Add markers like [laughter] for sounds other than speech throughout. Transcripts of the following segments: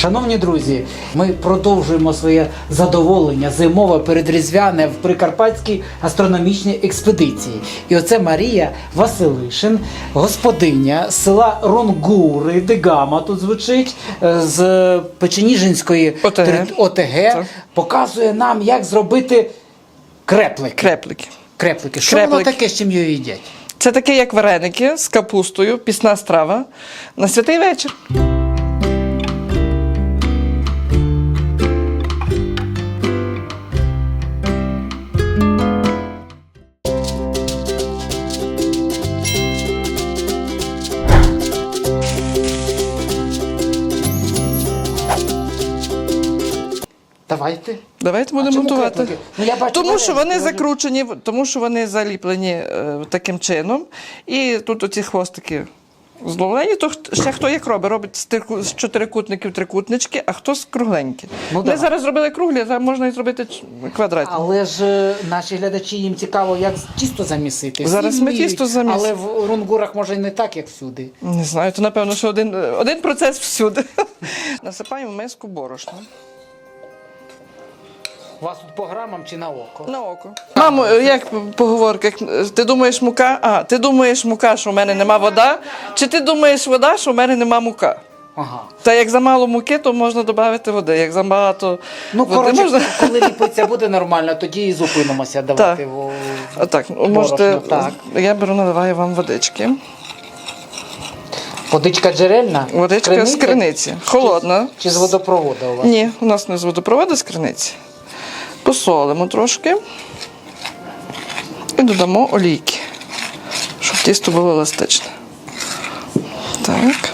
Шановні друзі, ми продовжуємо своє задоволення зимове передрізвяне в прикарпатській астрономічній експедиції. І оце Марія Василишин, господиня з села Ронгури, Дегама тут звучить е, з Печеніжинської ОТГ. ОТГ показує нам, як зробити креплики. Креплики. Креплики. Що воно таке, з чим його їдять? Це таке, як вареники з капустою, пісна страва на святий вечір. Давайте. Давайте будемо креплики? Ну, я бачу тому що вони вони- закручені, тому що вони заліплені е, таким чином. І тут оці хвостики зловлені. То ще хто як робить? Робить з, тирку- з чотирикутників трикутнички, а хто з кругленькі. Ну, Ми зараз зробили круглі, а можна і зробити ч- квадратні. Але ж е, наші глядачі їм цікаво, як тісто замісити. Всі Зараз ми вміють, тісто замісимо. Але в рунгурах може і не так, як всюди. Не знаю, то напевно, що один, один процес всюди. [laughs] Насипаємо в миску борошна. У вас тут по грамам чи на око? На око. Мамо, як поговорка, як- ти думаєш мука? А, ти думаєш мука, що в мене нема вода? Чи ти думаєш вода, що в мене нема мука? Ага. Та як замало муки, то можна додати води. Як замало Ну, води коротше, можна. коли ліпиться буде нормально, тоді і зупинимося давати. Так. в- так, можете. Так. Я беру, наливаю вам водички. Водичка джерельна? Водичка з криниці. Холодна. Чи з водопроводу у вас? Ні, у нас не з водопроводу з криниці. Посолимо трошки і додамо олійки, щоб тісто було еластичне. Так.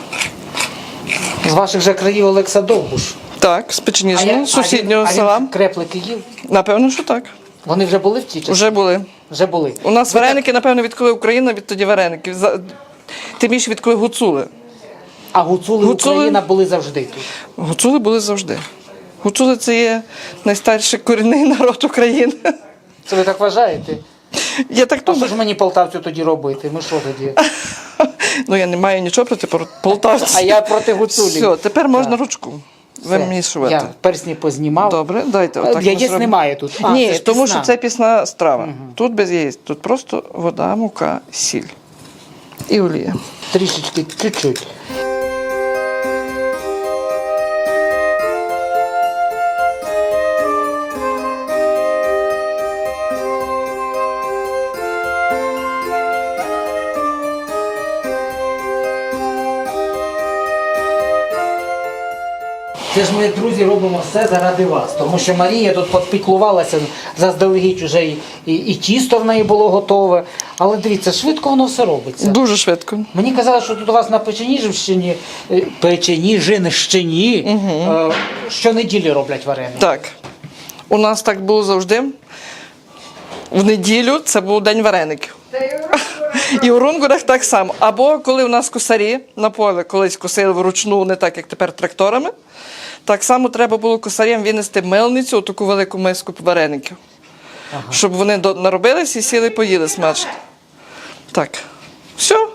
З ваших же країв Олекса Довбуш. Так, з Печеніжного, сусіднього а він- села. А він креплики їв? Напевно, що так. Вони вже були в тій частині? Вже були. Вже були. У нас вареники, напевно, відколи Україна, відтоді вареники. Тим більше відколи гуцули. А гуцули, Гуцули- Україна були завжди тут. Гуцули були завжди. Гуцули це є найстарший корінний [laughs] народ України. Це ви так вважаєте? Я так А що думаю. ж мені полтавцю тоді робити? Ми що тоді? [laughs] Ну я не маю нічого проти пор- полтавців. А я проти гуцулів. Все, тепер можна Так. ручку Все. вимішувати. Я персні познімав. Добре, дайте отак. ми Яєць зробимо. немає тут. А, Ні, це ж тому пісна. що це пісна страва. Тут без яєць, тут просто вода, мука, сіль і олія. Трішечки, чуть-чуть. Це ж ми, друзі, робимо все заради вас, тому що Марія тут підпіклувалася заздалегідь уже і, і, і тісто в неї було готове. Але дивіться, швидко воно все робиться. Дуже швидко. Мені казали, що тут у вас на е, Печеніжинщині е, щонеділі роблять вареники. Так. У нас так було завжди. В неділю це був день вареників. І у Рунгурах так само. Або коли у нас косарі на поле колись косили вручну, не так, як тепер тракторами. Так само треба було косарям винести мельницю, таку велику миску вареників. Щоб вони наробились і сіли поїли смачно. Так. Все,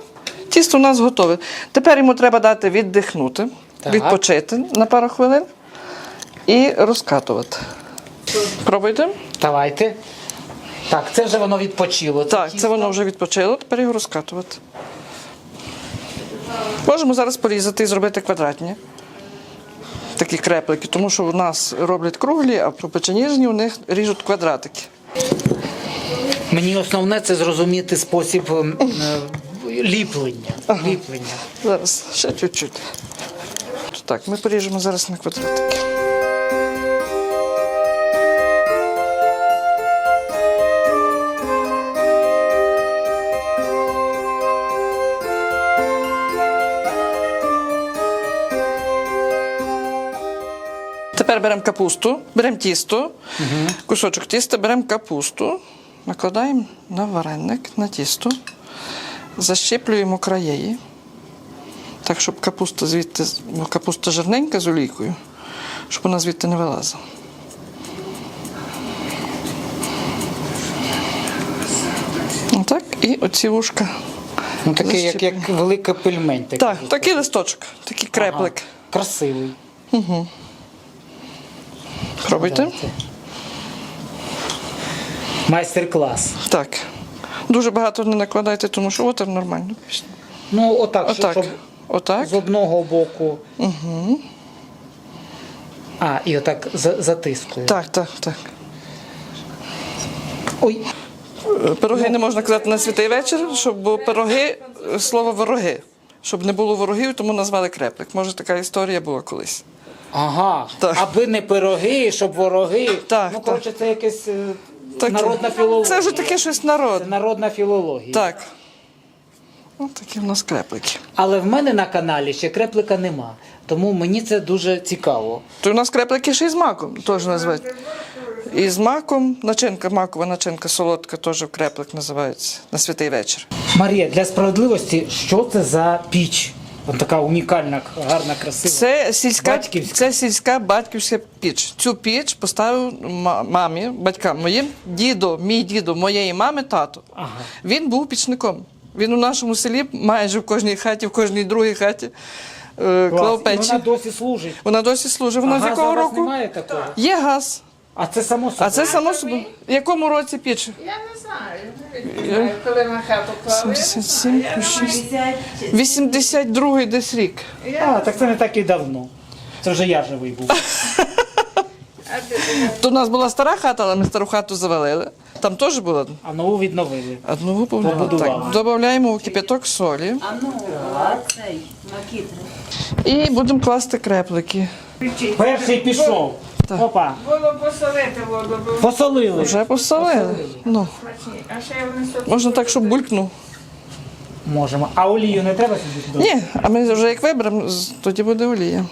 тісто у нас готове. Тепер йому треба дати віддихнути, Так. відпочити на пару хвилин і розкатувати. Пробуйте. Давайте. Так, це вже воно відпочило. Так, це воно вже відпочило, тепер його розкатувати. Можемо зараз порізати і зробити квадратні. Такі креплики, тому що у нас роблять круглі, а по печеніжні у них ріжуть квадратики. Мені основне це зрозуміти спосіб ем, е, ліплення. ліплення. Зараз ще чуть-чуть. Так, ми поріжемо зараз на квадратики. Тепер беремо капусту, беремо тісто, кусочок тіста, беремо капусту, накладаємо на вареник, на тісто, защеплюємо краєї. Так, щоб капуста звідти, бо капуста жирненька з олійкою, щоб вона звідти не вилазила. Отак, і оці вушка. Ну, такий, як, як велика пельмень. Так, такий листочок, такий креплик. Ага. Красивий. Пробуйте. Давайте. Майстер-клас. Так. Дуже багато не накладайте, тому що отер нормально. Ну, отак, Отак. щоб Отак. з одного боку. Угу. А, і отак за- затискую. Так, так, так. Ой, Пироги не можна казати на святий вечір, щоб бо пироги слово вороги. Щоб не було ворогів, тому назвали креплик. Може, така історія була колись. Ага. Так. Аби не пироги, щоб вороги. Так, ну, так. коротше, це якесь е, Так, народна філологія. Це вже таке щось Це народне. народна філологія. Так. Ось такі в нас креплики. Але в мене на каналі ще креплика нема. Тому мені це дуже цікаво. То у нас креплики ще й з маком, теж називають. І з маком, начинка, макова начинка солодка, теж креплик називається на святий вечір. Марія, для справедливості, що це за піч? Така унікальна, гарна, красива. Це сільська, Батьківська. це сільська батьківська піч. Цю піч поставив ма- мамі, батькам моїм, дідо, мій дідо, моєї мами, тато. Ага. Він був пічником. Він у нашому селі майже в кожній хаті, в кожній другій хаті е, Клас. клав І. Вона досі служить. Вона досі служить. Вона а з якого року? немає такого? Є газ. А це само собою. А це само собою. В якому році піч? Я не знаю, не знаю, коли на хату клали. 77, 82 десь рік. А, так це не так і давно. Це вже я живий був. То [laughs] у нас була стара хата, але ми стару хату завалили. Там теж була А нову відновили. побудували. Побудували. Так, додаємо у кип'яток солі А ну, цей макітри. і будемо класти креплики. Перший пішов. Опа. Було посолити воду, бо Посолили. Вже посолили. Ну, смачні. А ще вони сок. можна так, щоб булькнув. Можемо. А олію не треба сюди? додати? Ні, а ми вже як виберемо, з- тоді буде олія.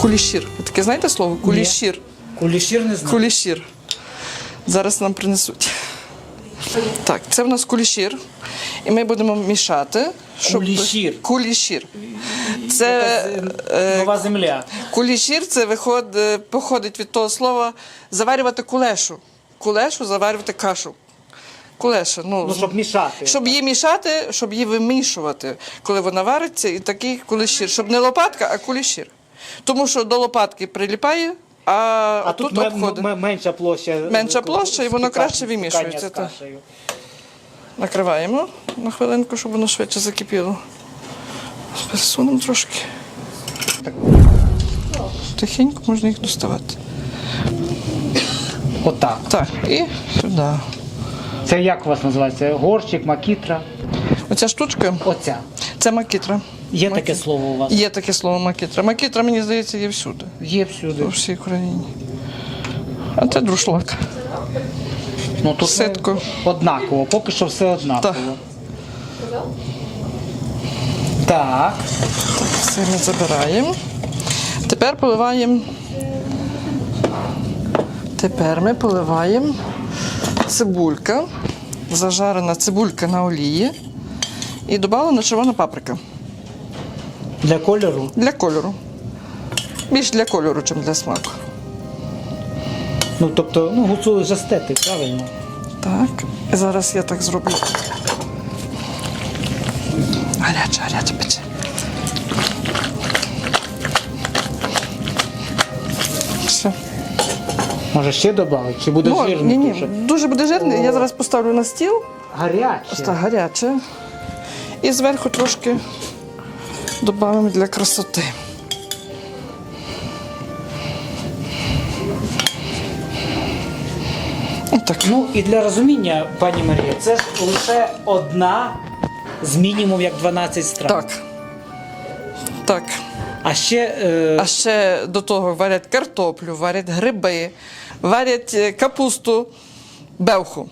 Кулішір. Таке знаєте слово? Кулішір. Кулішір не знаю. Кулішір. Зараз нам принесуть. Так, це в нас кулішір. І ми будемо мішати. Щоб... Кулішір. Кулішір. Це е, Нова земля. кулішір це виход, е, походить від того слова заварювати кулешу. Кулешу заварювати кашу. Кулеша. Ну, Ну, щоб мішати. щоб її мішати, щоб її вимішувати, коли вона вариться, і такий кулішір. Щоб не лопатка, а кулішір. Тому що до лопатки приліпає, а, А тут, обходить. менша площа. Менша е, площа, і воно краще вимішується, так. Накриваємо на хвилинку, щоб воно швидше закипіло. Пересунемо трошки. Тихенько можна їх доставати. Отак. Так, і сюди. Це як у вас називається? Горщик, макітра. Оця штучка Оця. це макітра. Є таке слово у вас? Є таке слово макітра. Макітра, мені здається, є всюди. Є всюди. По всій Україні. А це друшлак. Ну тут Ситко. однаково, поки що все однаково. Так. Це ми забираємо. Тепер поливаємо. Тепер ми поливаємо цибулька, зажарена цибулька на олії і додана червона паприка Для кольору. для кольору. Більш для кольору, ніж для смаку. Ну тобто, ну гуцули ж правильно. Так, зараз я так зроблю. Гаряче, гаряче пече. Все. Може ще додати? Чи буде Ну, жирний ні, ні, дуже? дуже буде жирний. Я зараз поставлю на стіл. Гаряче. Так, гаряче. І зверху трошки додамо для красоти. Отак. Ну і для розуміння, пані Марія, це ж лише одна з мінімум як 12 страв. Так. Так. А ще е, А ще до того варять картоплю, варять гриби, варять е, капусту, бевху.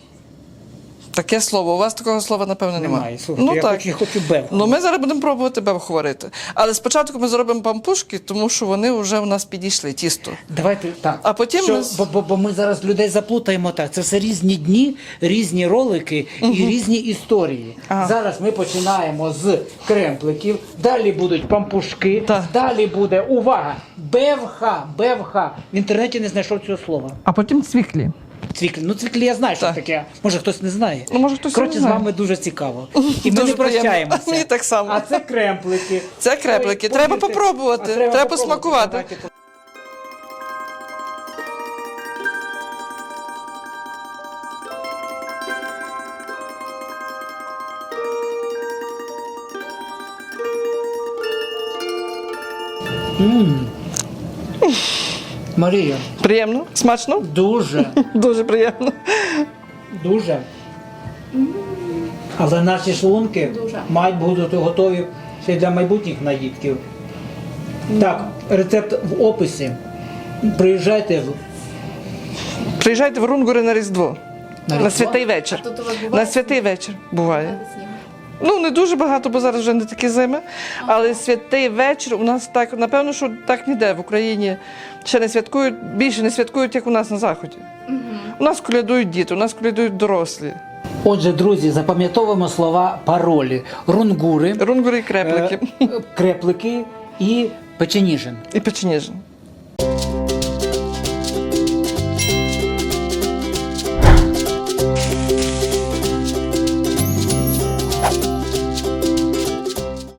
Таке слово. У вас такого слова, напевно, немає. Немає. Слухайте, ну, я так. хочу, хочу бев. Ну, ми зараз будемо пробувати беб говорити. Але спочатку ми зробимо пампушки, тому що вони вже в нас підійшли, тісто. Давайте так. А потім Що, ми- бо, бо, бо ми зараз людей заплутаємо так. Це все різні дні, різні ролики і різні історії. Ага. Зараз ми починаємо з кремпликів, далі будуть пампушки, Так. далі буде увага! Бевха, бевха. В інтернеті не знайшов цього слова. А потім цвіклі. Цвіклі. Ну, цвіклі я знаю, що Так. таке. Може хтось не знає. Ну, може, хтось і Коротше, не з знає. вами дуже цікаво. [laughs] І ми Дуже не приємно. прощаємося. [laughs] Мені так само. А це кремплики. Це креплики. Ой, Треба повірте. попробувати. А Треба попробувати. посмакувати. М. Марія, Приємно? Смачно? дуже, [laughs] Дуже приємно. дуже. Але наші шлунки мають бути готові ще й для майбутніх наїдків. Так, рецепт в описі. Приїжджайте в Приїжджайте в Рунгури на Різдво. На На, Різдво? святий вечір. А тут у вас На святий вечір буває. Ну, не дуже багато, бо зараз вже не такі зими. Але святий вечір у нас так, напевно, що так ніде в Україні ще не святкують, більше не святкують, як у нас на Заході. У нас колядують діти, у нас колядують дорослі. Отже, друзі, запам'ятовуємо слова паролі: рунгури, Рунгури і креплики. е, креплики і печеніжин. І печеніжин.